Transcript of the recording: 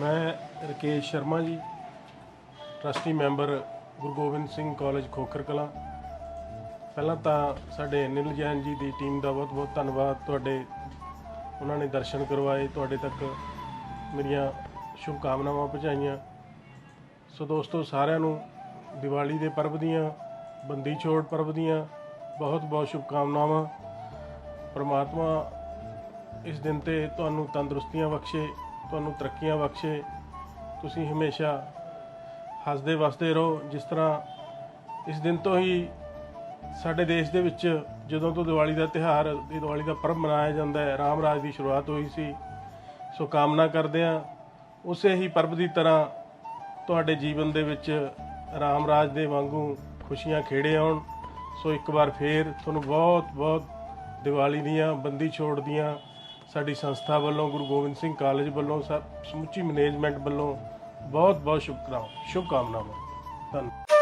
M K Sharma ji trustee member Guru Gobind Singh college Khokhar Kalan. ਪਹਿਲਾਂ ਤਾਂ ਸਾਡੇ nil Jain ਜੀ ਦੀ team ਦਾ ਬਹੁਤ ਬਹੁਤ ਧੰਨਵਾਦ। ਤੁਹਾਡੇ, ਉਹਨਾਂ ਨੇ ਦਰਸ਼ਨ ਕਰਵਾਏ, ਤੁਹਾਡੇ ਤੱਕ ਮੇਰੀਆਂ ਸ਼ੁਭ ਕਾਮਨਾਵਾਂ ਪਹੁੰਚਾਈਆਂ। ਸੋ ਦੋਸਤੋ, ਸਾਰਿਆਂ ਨੂੰ ਦੀਵਾਲੀ ਦੇ ਪਰਬ ਦੀਆਂ, ਬੰਦੀ ਛੋੜ ਪਰਬ ਦੀਆਂ ਬਹੁਤ ਬਹੁਤ ਸ਼ੁਭ ਕਾਮਨਾਵਾਂ ਪ੍ਰਮਾਤਮਾ ਇਸ ਦਿਨ ਤੇ ਤੁਹਾਨੂੰ ਤੰਦਰੁਸਤੀਆਂ ਬਖਸ਼ੇ। ਤੁਹਾਨੂੰ ਤਰੱਕੀਆਂ ਬਖਸ਼ੇ। ਤੁਸੀਂ ਹਮੇਸ਼ਾ ਹੱਸਦੇ ਵਸਦੇ ਰਹੋ। ਜਿਸ ਤਰ੍ਹਾਂ ਇਸ ਦਿਨ ਤੋਂ ਹੀ ਸਾਡੇ ਦੇਸ਼ ਦੇ ਵਿੱਚ ਜਦੋਂ ਤੋਂ ਦੀਵਾਲੀ ਦਾ ਤਿਉਹਾਰ ਦੀਵਾਲੀ ਦਾ ਪਰਬ ਮਨਾਇਆ ਜਾਂਦਾ ਹੈ, ਰਾਮ ਰਾਜ ਦੀ ਸ਼ੁਰੂਆਤ ਹੋਈ ਸੀ। ਸੋ ਕਾਮਨਾ ਕਰਦੇ ਹਾਂ, ਉਸੇ ਹੀ ਪਰਬ ਦੀ ਤਰ੍ਹਾਂ ਤੁਹਾਡੇ ਜੀਵਨ ਦੇ ਵਿੱਚ ਰਾਮ ਰਾਜ ਦੇ ਵਾਂਗੂ ਖੁਸ਼ੀਆਂ ਖੇੜੇ ਆਉਣ। ਸੋ ਇੱਕ ਵਾਰ ਫੇਰ ਤੁਹਾਨੂੰ ਬਹੁਤ ਬਹੁਤ ਦੀਵਾਲੀ ਦੀਆਂ, ਬੰਦੀ ਛੋੜ ਦੀਆਂ ਸਾਡੀ ਸੰਸਥਾ ਵੱਲੋਂ, ਗੁਰੂ ਗੋਬਿੰਦ ਸਿੰਘ ਕਾਲਜ ਵੱਲੋਂ ਸਭ ਸਮੁੱਚੀ ਮੈਨੇਜਮੈਂਟ ਵੱਲੋਂ ਬਹੁਤ ਬਹੁਤ ਸ਼ੁਭਕਾਮਨਾਵਾਂ ਸ਼ੁਭਕਾਮਨਾਵਾਂ। ਧੰਨਵਾਦ।